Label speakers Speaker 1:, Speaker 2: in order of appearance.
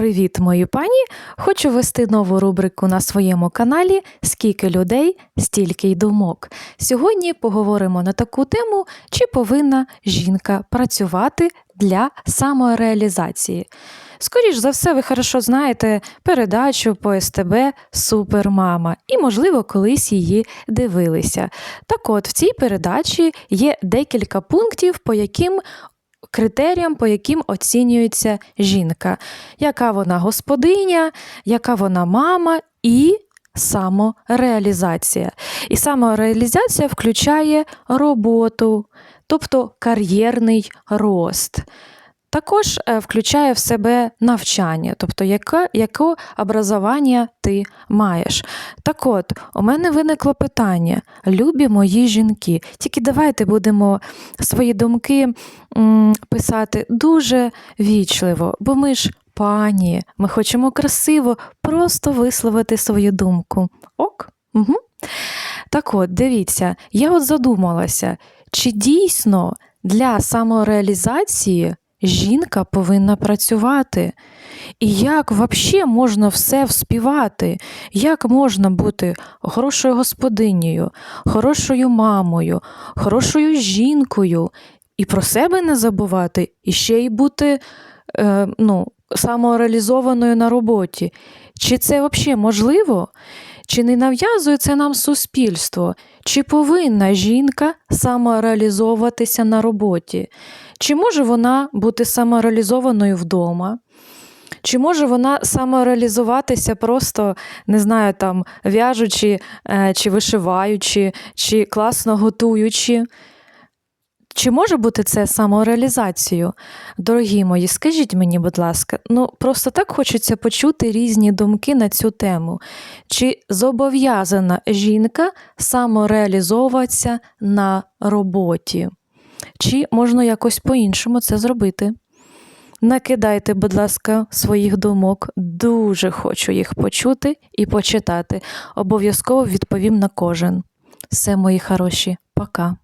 Speaker 1: Привіт, мої пані! Хочу вести нову рубрику на своєму каналі Скільки людей, стільки й думок. Сьогодні поговоримо на таку тему, чи повинна жінка працювати для самореалізації. Скоріш за все, ви хорошо знаєте передачу по СТБ Супермама і, можливо, колись її дивилися. Так от, в цій передачі є декілька пунктів, по яким критеріям, по яким оцінюється жінка, яка вона господиня, яка вона мама і самореалізація. І самореалізація включає роботу, тобто кар'єрний рост. Також е, включає в себе навчання, тобто яке, яке образування ти маєш. Так от, у мене виникло питання: любі мої жінки, тільки давайте будемо свої думки писати дуже вічливо, бо ми ж пані, ми хочемо красиво просто висловити свою думку. Ок? Угу. Так от, дивіться, я от задумалася, чи дійсно для самореалізації жінка повинна працювати. І як взагалі можна все вспівати? Як можна бути хорошою господинею, хорошою мамою, хорошою жінкою, і про себе не забувати, і ще й бути е, ну, самореалізованою на роботі? Чи це взагалі можливо? Чи не нав'язує це нам суспільство? Чи повинна жінка самореалізовуватися на роботі? Чи може вона бути самореалізованою вдома? Чи може вона самореалізуватися просто, не знаю, там, в'яжучи, е, чи вишиваючи, чи класно готуючи? Чи може бути це самореалізацією? Дорогі мої, скажіть мені, будь ласка, ну просто так хочеться почути різні думки на цю тему. Чи зобов'язана жінка самореалізовуватися на роботі? Чи можна якось по-іншому це зробити? Накидайте, будь ласка, своїх думок. Дуже хочу їх почути і почитати. Обов'язково відповім на кожен. Все, мої хороші, пока.